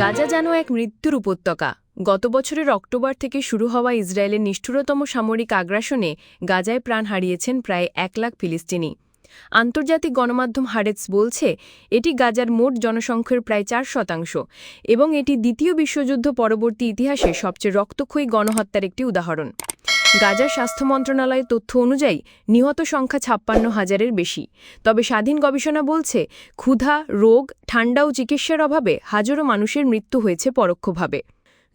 গাজা যেন এক মৃত্যুর উপত্যকা। গত বছরের অক্টোবর থেকে শুরু হওয়া ইসরায়েলের নিষ্ঠুরতম সামরিক আগ্রাসনে গাজায় প্রাণ হারিয়েছেন প্রায় এক লাখ ফিলিস্তিনি। আন্তর্জাতিক গণমাধ্যম হারেটস বলছে, এটি গাজার মোট জনসংখ্যার প্রায় চার শতাংশ এবং এটি দ্বিতীয় বিশ্বযুদ্ধ পরবর্তী ইতিহাসে সবচেয়ে রক্তক্ষয়ী গণহত্যার একটি উদাহরণ। গাজার স্বাস্থ্য মন্ত্রণালয়ের তথ্য অনুযায়ী নিহত সংখ্যা ছাপ্পান্ন হাজারের বেশি। তবে স্বাধীন গবেষণা বলছে, ক্ষুধা, রোগ, ঠান্ডা ও চিকিৎসার অভাবে হাজারো মানুষের মৃত্যু হয়েছে পরোক্ষভাবে।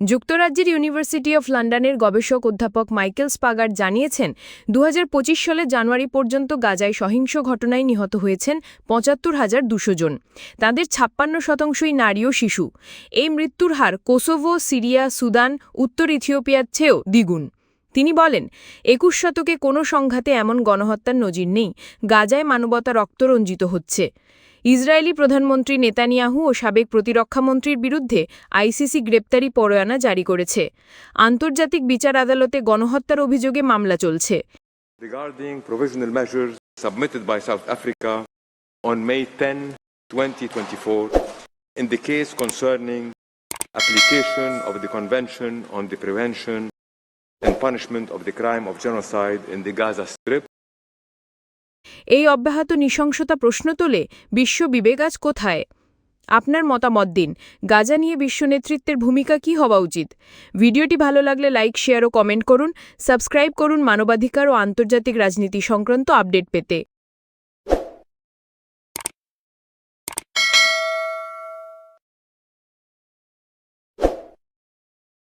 যুক্তরাজ্যের ইউনিভার্সিটি অফ লন্ডনের গবেষক অধ্যাপক মাইকেল স্পাগার জানিয়েছেন দু হাজার পঁচিশ সালের জানুয়ারি পর্যন্ত গাজায় সহিংস ঘটনায় নিহত হয়েছেন পঁচাত্তর হাজার দুশো জন। তাদের ছাপ্পান্ন শতাংশই নারী ও শিশু। এই মৃত্যুর হার কোসোভো, সিরিয়া, সুদান, উত্তর ইথিওপিয়ার চেয়েও দ্বিগুণ। তিনি বলেন একুশ শতকে কোনো সংঘাতে এমন গণহত্যার নজির নেই। গাজায় মানবতা রক্তরঞ্জিত হচ্ছে। ইসরায়েলি প্রধানমন্ত্রী নেতানিয়াহু ও সাবেক প্রতিরক্ষামন্ত্রীর বিরুদ্ধে আইসিসি গ্রেপ্তারি পরোয়ানা জারি করেছে। আন্তর্জাতিক বিচার আদালতে গণহত্যার অভিযোগে মামলা চলছে। Regarding provisional measures submitted by South Africa on May 10, 2024, in the case concerning application of the Convention on the Prevention and Punishment of the Crime of Genocide in the Gaza Strip. এই অব্যাহত নৃশংসতা প্রশ্ন তোলে বিশ্ব বিবেক আজ কোথায়? আপনার মতামত দিন। গাজা নিয়ে বিশ্ব নেতৃত্বের ভূমিকা কি হওয়া উচিত? ভিডিওটি ভালো লাগলে লাইক, শেয়ার ও কমেন্ট করুন। সাবস্ক্রাইব করুন মানবাধিকার ও আন্তর্জাতিক রাজনীতি সংক্রান্ত আপডেট পেতে।